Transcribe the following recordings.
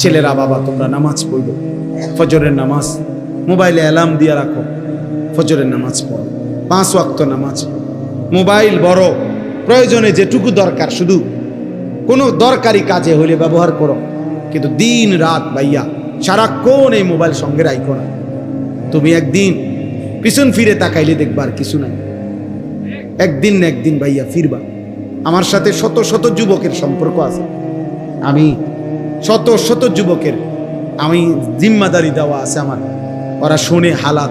ছেলেরা, বাবা, তোমরা নামাজ পড়ব ফজরের নামাজ, মোবাইলে অ্যালার্ম দিয়ে রাখো। ফজরের নামাজ পড়ো। পাঁচ ওয়াক্ত নামাজ। মোবাইল বড়। প্রয়োজনে যেটুকু দরকার, শুধু কোনো দরকারি কাজে হলে ব্যবহার করো। কিন্তু দিন, রাত ভাইয়া, সারাক্ষণ এই মোবাইল সঙ্গে রাখো না। তুমি একদিন পিছন ফিরে তাকাইলে দেখবার কিছু নাই। একদিন না একদিন ভাইয়া ফিরবা। আমার সাথে শত শত যুবকের সম্পর্ক আছে। আমি শত শত যুবকের। আমি জিম্মাদারি দেওয়া আছে আমার। ওরা শোনে হালাত।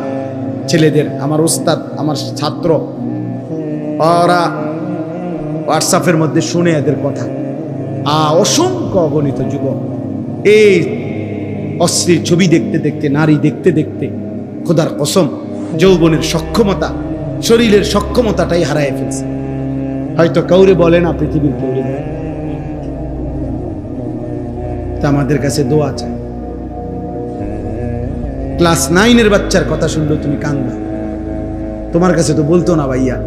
ছেলেদের, আমার ওস্তাদ, আমার ছাত্র। ওরা হোয়াটসঅ্যাপের মধ্যে শুনে এদের কথা। আ, অসংখ্য অগণিত যুবক। এই অশ্লীল ছবি দেখতে দেখতে, নারী দেখতে দেখতে, খোদার কসম, যৌবনের সক্ষমতা, শরীরের সক্ষমতাটাই হারায় ফেলছে। হয়তো কাউরে বলে না পৃথিবীর কাউরে। তা আমাদের কাছে দোয়া চাই। ক্লাস নাইনের বাচ্চার কথা শুনলেও তুমি কান্দা তোমার কাছে তো বলতো না ভাইয়া।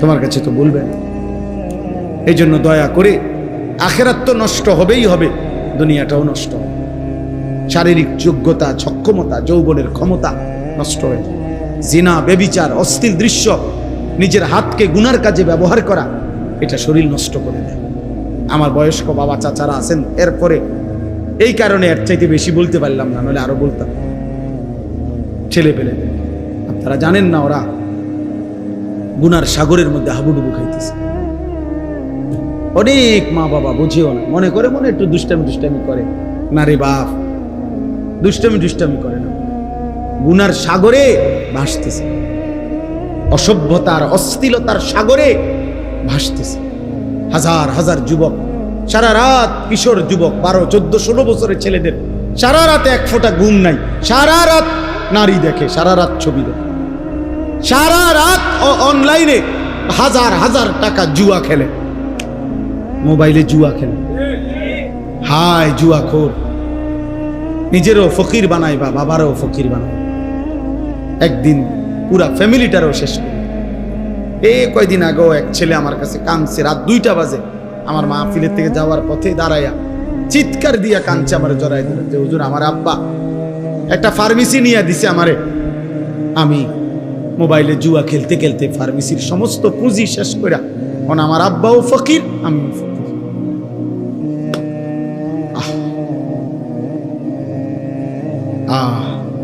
তোমার কাছে তো বলবে এই জন্য দয়া করে আখেরাত তো নষ্ট হবেই হবে, দুনিয়াটাও নষ্ট শারীরিক যোগ্যতা সক্ষমতা যৌবনের ক্ষমতা নষ্ট হয়ে। জিনা, বেবিচার অস্থির দৃশ্য, নিজের হাতকে গুনার কাজে ব্যবহার করা, এটা শরীর নষ্ট করে দেয়। আমার বয়স্ক বাবা চাচারা আছেন, এরপরে এই কারণে এর চাইতে বেশি বলতে পারলাম না নাহলে আরও বলতাম। ছেলে পেলে। আপনারা জানেন না, ওরা গুনার সাগরের মধ্যে হাবুডুবু খাইতেছে। অনেক মা বাবা বুঝিও না, মনে করে মনে একটু দুষ্টামি দুষ্টামি করে। না রে বাপ, দুষ্টামি দুষ্টামি করে না। গুনার সাগরে ভাসতেছে। অসভ্যতার অস্থিলতার সাগরে ভাসতেছে। হাজার হাজার যুবক, সারা রাত কিশোর যুবক, বারো, চোদ্দ, ষোলো বছরের ছেলেদের, সারা রাত এক ফোঁটা ঘুম নাই, সারা রাত নারী দেখে, সারা রাত ছবি দেখে, সারা রাত অনলাইনে হাজার হাজার টাকা জুয়া খেলে, মোবাইলে জুয়া খেলে। হায়, জুয়া খোর। নিজেরও ফকির বানায় বা বাবারও ফকির বানায় একদিন পুরা ফ্যামিলিটারও শেষ করে এ কয়দিন আগেও এক ছেলে আমার কাছে কাঁদছে, রাত দুইটা বাজে। আমার মা ফিলের থেকে যাওয়ার পথে দাঁড়াইয়া চিৎকার দিয়া কাঁদছে, আমার জড়াই দিল যে, হুজুর, আমার আব্বা একটা ফার্মেসি নিয়ে দিছে আমারে। আমি মোবাইলে জুয়া খেলতে খেলতে ফার্মেসির সমস্ত পুঁজি শেষ করে এখন আমার আব্বাও ফকির আমি আহ।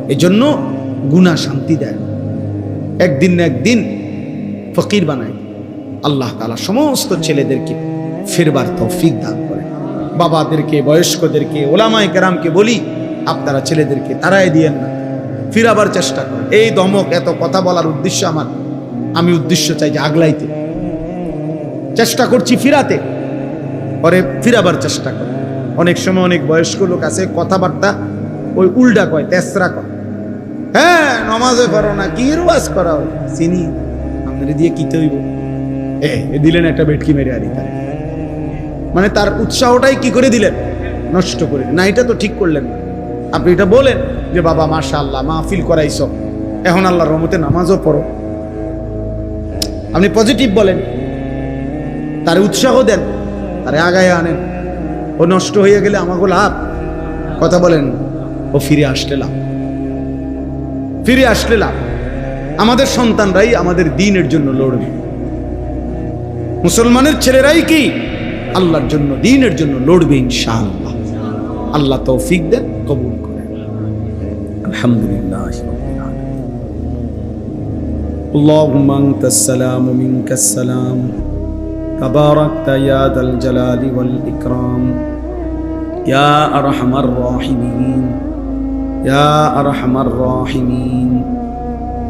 এজন্য গুণা শান্তি দেয় একদিন না একদিন ফকির বানায়। আল্লাহ তালা সমস্ত ছেলেদেরকে ফেরবার তৌফিক দান করে বাবাদেরকে, বয়স্কদেরকে, ওলামায় কেরামকে বলি, আপনারা ছেলেদেরকে তারাই দিয়েন না। ফিরাবার চেষ্টা করেন। এই দমক, এত কথা বলার উদ্দেশ্য আমার। আমি উদ্দেশ্য চাই যে আগলাইতে। চেষ্টা করছি ফিরাতে। পরে ফিরাবার চেষ্টা করে। অনেক সময় অনেক বয়স্ক লোক আছে, কথাবার্তা ওই উল্টা কয়, তেসরা কয়। হ্যাঁ নমাজে পারো না, কি রোয়াজ করা? চিনি। আপনার দিয়ে কি তৈব এ দিলেন একটা বেটকি মেরে আরি তার। মানে তার উৎসাহটাই কি করে দিলেন? নষ্ট করে না, এটা তো ঠিক করলেন না। আপনি এটা বলেন যে, বাবা মাশা আল্লাহ মাহফিল করাইছ। এখন আল্লাহর রহমতে নামাজও পড়ো। আপনি পজিটিভ বলেন। তার উৎসাহ দেন। তারে আগায় আনেন। ও নষ্ট হয়ে গেলে আমাকে লাভ। কথা বলেন, ও ফিরে আসলে লাভ। ফিরে আসলে লাভ। আমাদের সন্তানরাই আমাদের দিনের জন্য লড়বে মুসলমানের ছেলেরাই কি আল্লাহর জন্য দিনের জন্য লড়বে ইনশাআল্লাহ আল্লাহ তৌফিক দেন কবুল করেন আলহামদুলিল্লাহ রাব্বিল আলামিন। اللهم أنت السلام منك السلام تباركت يا ذا الجلال والإكرام يا أرحم الراحمين يا أرحم الراحمين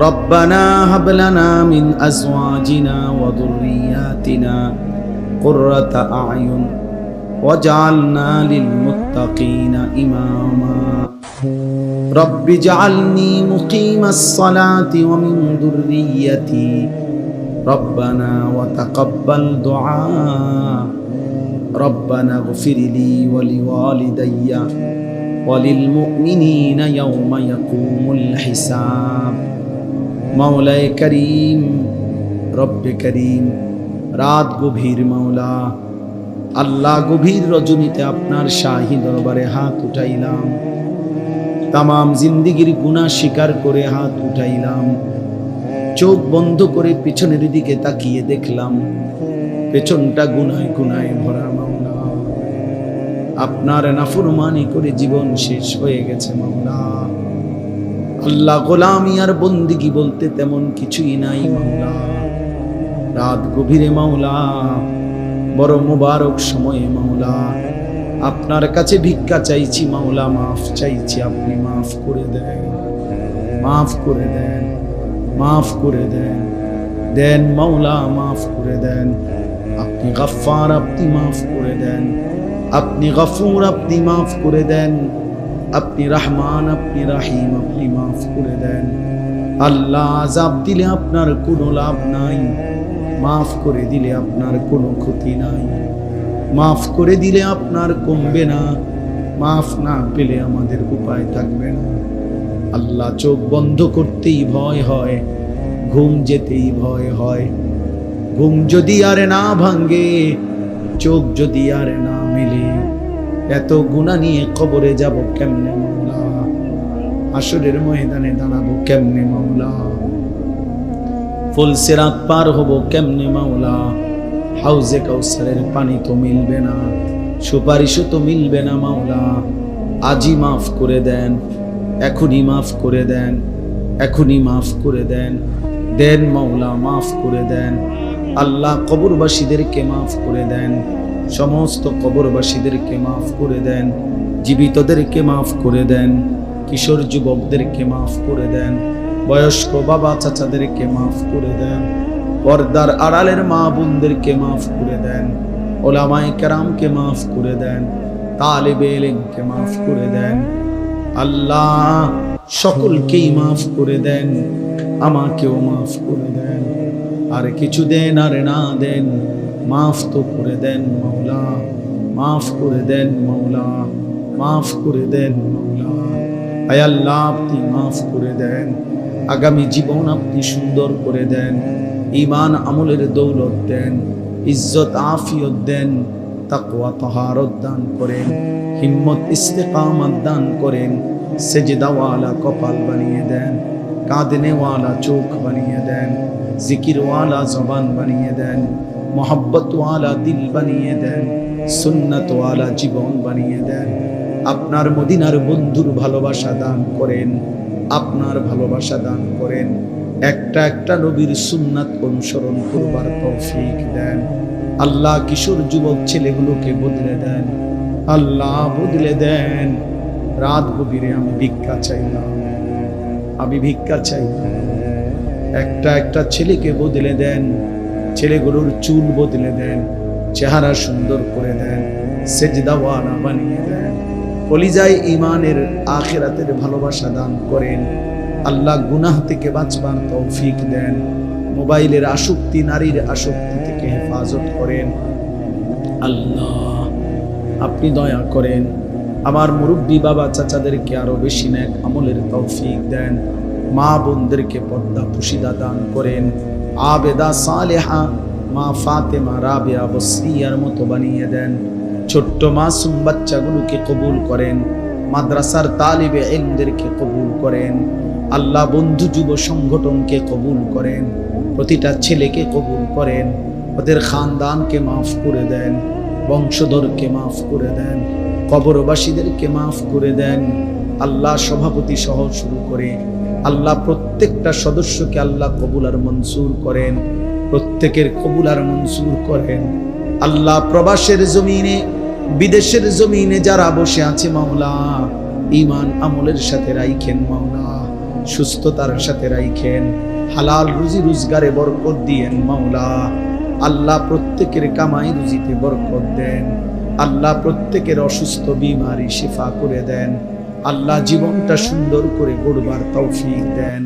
ربنا هب لنا من أزواجنا وذرياتنا قرة أعين وجعلنا للمتقين إماما. رب اجعلني مقيم الصلاة ومن ذريتي. ربنا وتقبل دعاء. ربنا اغفر لي ولوالدي وللمؤمنين يوم يقوم الحساب. মাওলায় করিম, রব্বে করিম, রাত গভীর মাওলা, আল্লাহ গভীর রজনীতে আপনার শাহী দরবারে হাত উঠাইলাম। তামাম জিন্দিগির গুণা স্বীকার করে হাত উঠাইলাম। চোখ বন্ধ করে পিছনের দিকে তাকিয়ে দেখলাম, পেছনটা গুনায় গুনায় ভরা মামলা আপনার নাফরমানি করে জীবন শেষ হয়ে গেছে মামলা আল্লাহ গোলামি আর বন্দিগি বলতে তেমন কিছুই নাই, মাওলা। রাত গভীরে, মাওলা। বড় মুবারক সময়ে, মাওলা। আপনার কাছে ভিক্ষা চাইছি, মাওলা, মাফ চাইছি, আপনি মাফ করে দেন। মাফ করে দেন, মাফ করে দেন। দেন, মাওলা, মাফ করে দেন। আপনি গফফার, আপনি মাফ করে দেন। আপনি গফুর, আপনি মাফ করে দেন। আপনি রহমান, আপনি রাহিম, আপনি মাফ করে দেন। আল্লাহ আজাব দিলে আপনার কোনো লাভ নাই। মাফ করে দিলে আপনার কোনো ক্ষতি নাই। মাফ করে দিলে আপনার কমবে না। মাফ না পেলে আমাদের উপায় থাকবে না। আল্লাহ চোখ বন্ধ করতেই ভয় হয়, ঘুম যেতেই ভয় হয়। ঘুম যদি আর না ভাঙ্গে চোখ যদি আর না মেলে এত গুণা নিয়ে কবরে যাব কেমনে, মাওলা? আসরের ময়দানে দাঁড়াবো কেমনে, মাওলা? ফুল সেরাত পার হব কেমনে, মাওলা? হাউজে কাউসারের পানি তো মিলবে না, সুপারিশও তো মিলবে না, মাওলা। আজই মাফ করে দেন, এখনই মাফ করে দেন, এখনই মাফ করে দেন। দেন, মাওলা, মাফ করে দেন। আল্লাহ কবরবাসীদেরকে মাফ করে দেন। সমস্ত কবরবাসীদেরকে মাফ করে দেন, জীবিতদেরকে মাফ করে দেন, কিশোর যুবকদেরকে মাফ করে দেন, বয়স্ক বাবা চাচাদেরকে মাফ করে দেন, পর্দার আড়ালের মা বোনদেরকে মাফ করে দেন ওলামাই কেরামকে মাফ করে দেন, তালেবে এলেমকে মাফ করে দেন, আল্লাহ সকলকেই মাফ করে দেন, আমাকেও মাফ করে দেন, আর কিছু দেন আর না দেন। মাফ তো করে দেন মাওলা, মাফ করে দেন মাওলা, মাফ করে দেন মাওলা। আয় আল্লাহ, আপনি মাফ করে দেন, আগামী জীবন আপনি সুন্দর করে দেন ইমান আমলের দৌলত দেন, ইজ্জত আফিয়ত দেন, তাকওয়া, তহারত দান করেন, হিম্মত, ইস্তেকামত দান করেন, সেজদাওয়ালা কপাল বানিয়ে দেন, কাঁদনেওয়ালা চোখ বানিয়ে দেন, জিকিরওয়ালা জবান বানিয়ে দেন মোহাব্বতওয়ালা দিল বানিয়ে দেন সুন্নতওয়ালা জীবন বানিয়ে দেন। আপনার মদিনার বন্ধুর ভালোবাসা দান করেন, আপনার ভালোবাসা দান করেন। একটা একটা নবীর সুন্নাত অনুসরণ করবার তৌফিক দেন। আল্লাহ কিশোর যুবক ছেলেগুলোকে বদলে দেন। আল্লাহ বদলে দেন। রাত গভীরে আমি ভিক্ষা চাই না আমি ভিক্ষা চাইলাম। একটা একটা ছেলেকে বদলে দেন। ছেলেগুলোর চুল বদলে দেন, চেহারা সুন্দর করে দেন সেজদাওয়ানা বানিয়ে দেন। কলিজায় ইমানের আখেরাতের ভালোবাসা দান করেন। আল্লাহ গুনাহ থেকে বাঁচবার তৌফিক দেন। মোবাইলের আসক্তি নারীর আসক্তি থেকে হেফাজত করেন। আল্লাহ, আপনি দয়া করেন। আমার মুরব্বী বাবা চাচাদেরকে আরও বেশি নেক আমলের তৌফিক দেন। মা বোনদেরকে পদ্মা পুশিদা দান করেন। আবেদা সালেহা মা ফাতেমা রাবেয়া বসরিয়ার মতো বানিয়ে দেন। ছোট্ট মাসুম বাচ্চাগুলোকে কবুল করেন। মাদ্রাসার তালিবে এলমদেরকে কবুল করেন। আল্লাহ বন্ধু যুব সংগঠনকে কবুল করেন। প্রতিটা ছেলেকে কবুল করেন। ওদের খানদানকে মাফ করে দেন। বংশধরকে মাফ করে দেন। কবরবাসীদেরকে মাফ করে দেন। আল্লাহ সভাপতি সহ শুরু করে আল্লাহ প্রত্যেকটা সদস্যকে আল্লাহ কবুল আর মনসুর করেন, প্রত্যেকের কবুল আর মনসুর করেন। আল্লাহ প্রবাসের জমিনে, বিদেশের জমিনে যারা বসে আছে মাওলা ইমান আমলের সাথে রাইখেন মাওলা, সুস্থতার সাথে রাইখেন, হালাল রুজি রোজগারে বরকত দিয়েন মাওলা। আল্লাহ প্রত্যেকের কামাই রুজিতে বরকত দেন, আল্লাহ প্রত্যেকের অসুস্থ বিমারি শেফা করে দেন। আল্লাহ জীবনটা সুন্দর করে গড়বার তৌফিক দেন।